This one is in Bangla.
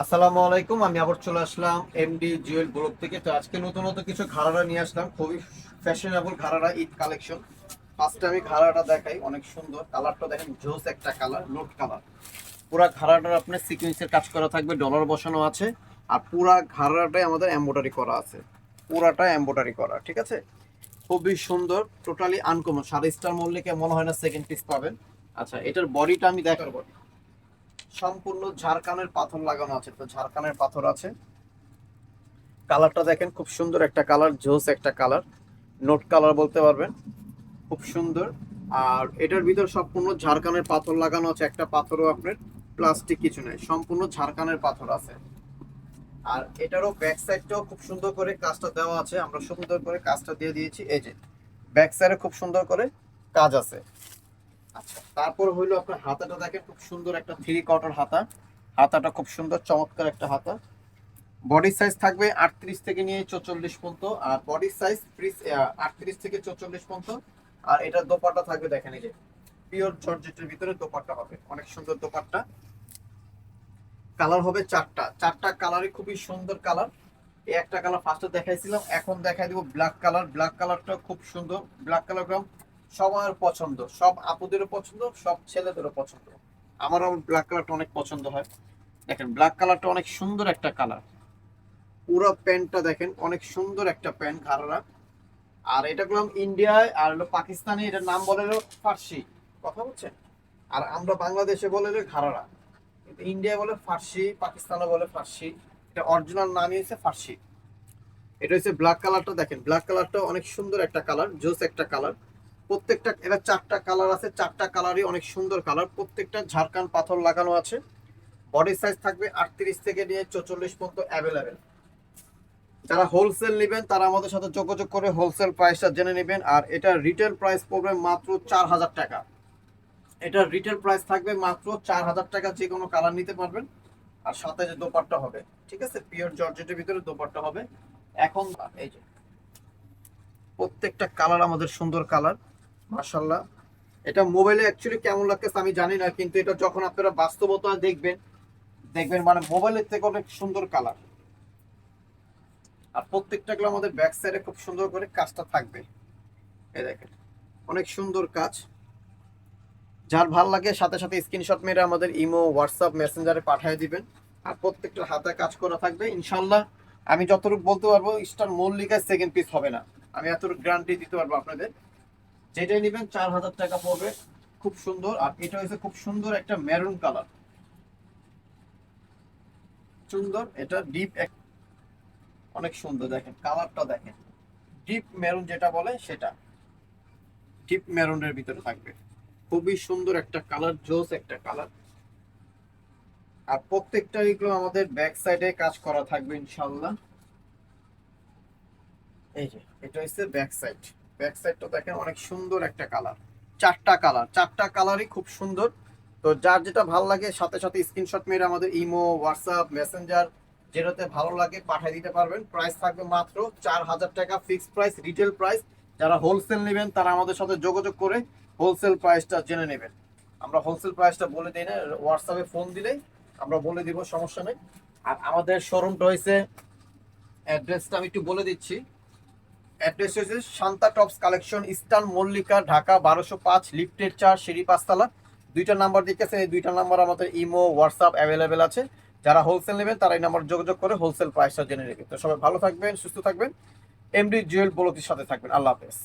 আসসালামু আলাইকুম, আমি আবার চলে আসলাম এমডি জুয়েল ব্লক থেকে। তো আজকে নতুন নতুন কিছু ঘাড়ারা নিয়ে আসলাম, খুবই ফ্যাশনেবল ঘাড়ারা ঈদ কালেকশন ফার্স্টে আমি ঘাড়াটা দেখাই, অনেক সুন্দর। কালারটা দেখেন, জোস একটা কালার নোট কালার পুরা ঘাড়াটার আপনার সিকুয়েন্সের কাজ করা থাকবে ডলার বসানো আছে। আর পুরা ঘাড়াটাই আমাদের এম্বোটারি করা আছে। পুরাটা এম্বোটারি করা, ঠিক আছে? খুবই সুন্দর টোটালি আনকমন সাড়ে স্টার মল্লিকে মনে হয় না সেকেন্ড পিস পাবেন। আচ্ছা এটার বডিটা আমি দেখার বডি সম্পূর্ণ ঝাড়খানের পাথর লাগানো আছে। তো ঝাড়খানের পাথর আছে। কালারটা দেখেন, খুব সুন্দর একটা কালার জোস একটা কালার নোট কালার বলতে পারবেন। খুব সুন্দর। আর এটার ভিতর সম্পূর্ণ ঝাড়খানের পাথর লাগানো আছে। একটা পাথরও আপনার প্লাস্টিক কিছু নেই। সম্পূর্ণ ঝাড়খানের পাথর আছে। আর এটারও ব্যাক সাইডটাও খুব সুন্দর করে কাজটা দেওয়া আছে। আমরা সুন্দর করে কাজটা দিয়ে দিয়েছি। এই যে ব্যাক সাইডে খুব সুন্দর করে কাজ আছে। আচ্ছা তারপর হইল আপনার হাতাটা দেখেন, খুব সুন্দর একটা থ্রি কটার হাতা। হাতাটা খুব সুন্দর, চমৎকার একটা হাতা। বডি সাইজ থাকবে আটত্রিশ থেকে নিয়ে চৌচল্লিশ পর্যন্ত, আর বডি সাইজ আটত্রিশ থেকে চৌচল্লিশ পর্যন্ত। আর এটার দোপাট্টা থাকবে, দেখেন এই যে পিওর জর্জেটের ভিতরে দোপাট্টা হবে। অনেক সুন্দর দোপাট্টা। কালার হবে চারটা। চারটা কালারই খুবই সুন্দর কালার এই একটা কালার ফার্স্টে দেখাইছিলাম, এখন দেখাই দিব ব্ল্যাক কালার ব্ল্যাক কালারটা খুব সুন্দর। ব্ল্যাক কালার সবার পছন্দ, সব আপুদেরও পছন্দ, সব ছেলেদেরও পছন্দ। আমারও ব্ল্যাক কালারটা অনেক পছন্দ হয়। দেখেন ব্ল্যাক কালারটা অনেক সুন্দর একটা কালার পুরো প্যান্টটা দেখেন, অনেক সুন্দর একটা প্যান্ট, ঘাড়ারা। আর এটা করলাম ইন্ডিয়ায়, আর হলো পাকিস্তানি, এটার নাম বলে ফার্সি। কথা বলছেন? আর আমরা বাংলাদেশে বলে ঘাড়ারা। কিন্তু ইন্ডিয়া বলে ফার্সি পাকিস্তানে বলে ফার্সি। এটা অরিজিনাল নামই হচ্ছে ফার্সি। এটা হচ্ছে ব্ল্যাক কালারটা দেখেন ব্ল্যাক কালারটা অনেক সুন্দর একটা কালার জোস একটা কালার প্রত্যেকটা এবার চারটা কালার আছে, চারটা কালারই অনেক সুন্দর কালার প্রত্যেকটা ঝাড়খান পাথর লাগানো আছে। বডি সাইজ থাকবে আটত্রিশ থেকে নিয়ে চৌচল্লিশ পর্যন্ত অ্যাভেলেবেল যারা হোলসেল নেবেন, তারা আমাদের সাথে যোগাযোগ করে হোলসেল প্রাইসটা জেনে নেবেন। আর এটা রিটেল প্রাইস পড়বে মাত্র চার হাজার টাকা। এটার রিটেল প্রাইস থাকবে মাত্র চার হাজার টাকা, যে কোনো কালার নিতে পারবেন। আর সাথে যে দোপাট্টা হবে, ঠিক আছে? পিওর জর্জেটের ভিতরে দোপাট্টা হবে। এখন এই যে, প্রত্যেকটা কালার আমাদের সুন্দর কালার মাশাল্লাহ এটা মোবাইলে অ্যাকচুয়ালি কেমন লাগতেছে আমি জানি না, কিন্তু এটা যখন আপনারা বাস্তবতা দেখবেন দেখবেন মানে মোবাইলের থেকে অনেক সুন্দর কালার আর প্রত্যেকটা গুলো আমাদের ব্যাক সাইডে খুব সুন্দর করে কাজটা থাকবে। এই দেখেন, অনেক সুন্দর কাজ। যার ভালো লাগে সাথে সাথে স্ক্রিনশট মেরে আমাদের ইমো, হোয়াটসঅ্যাপ মেসেঞ্জারে পাঠিয়ে দিবেন। আর প্রত্যেকটা হাতে কাজ করা থাকবে ইনশাল্লাহ আমি যতটুকু বলতে পারব স্টার মল্লিকায় সেকেন্ড পিস হবে না। আমি এতটুকু গ্যারান্টি দিতে পারব আপনাদের। যেটাই নেবেন চার হাজার টাকা পড়বে। খুব সুন্দর। আর এটা হচ্ছে খুব সুন্দর একটা মেরুন কালার সুন্দর। এটা ডিপ অনেক সুন্দর দেখেন কালারটা দেখেন। ডিপ মেরুন যেটা বলে সেটা। ডিপ মেরুনের ভিতরে থাকবে। খুবই সুন্দর একটা কালার জোস একটা কালার আর প্রত্যেকটা এগুলো আমাদের ব্যাক সাইডে কাজ করা থাকবে ইনশাল্লাহ এই যে, এটা হচ্ছে ব্যাক সাইড ব্যাক দেখেন অনেক সুন্দর একটা কালার চারটা কালার চারটা কালারই খুব সুন্দর। তো যার যেটা ভালো লাগে, সাথে সাথে স্ক্রিনশট মেরে আমাদের ইমো হোয়াটসঅ্যাপ মেসেঞ্জার যেটাতে ভালো লাগে পাঠিয়ে দিতে পারবেন। প্রাইস থাকবে মাত্র চার হাজার টাকা ফিক্সড প্রাইস রিটেল প্রাইস যারা হোলসেল নেবেন, তারা আমাদের সাথে যোগাযোগ করে হোলসেল প্রাইসটা জেনে নেবেন। আমরা হোলসেল প্রাইসটা বলে দিই না হোয়াটসঅ্যাপে ফোন দিলেই আমরা বলে দিব, সমস্যা নেই। আর আমাদের শোরুমটা হয়েছে অ্যাড্রেসটা আমি একটু বলে দিচ্ছি। অ্যাড্রেস হয়েছে Shanta tops collection, Eastern Mallika, Dhaka বারোশো পাঁচ, লিফটের চার, সিঁড়ি পাঁচতলা। দুইটা নাম্বার দেখেছেন, এই দুইটা নাম্বার আমাদের ইমো, হোয়াটসঅ্যাপ অ্যাভেলেবেল আছে। যারা হোলসেল নেবেন, তারা এই নাম্বার যোগাযোগ করে হোলসেল প্রাইসটা জেনে রেখে। তো সবাই ভালো থাকবেন, সুস্থ থাকবেন। এমডি জুয়েল বলতির সাথে থাকবেন। আল্লাহ হাফেজ।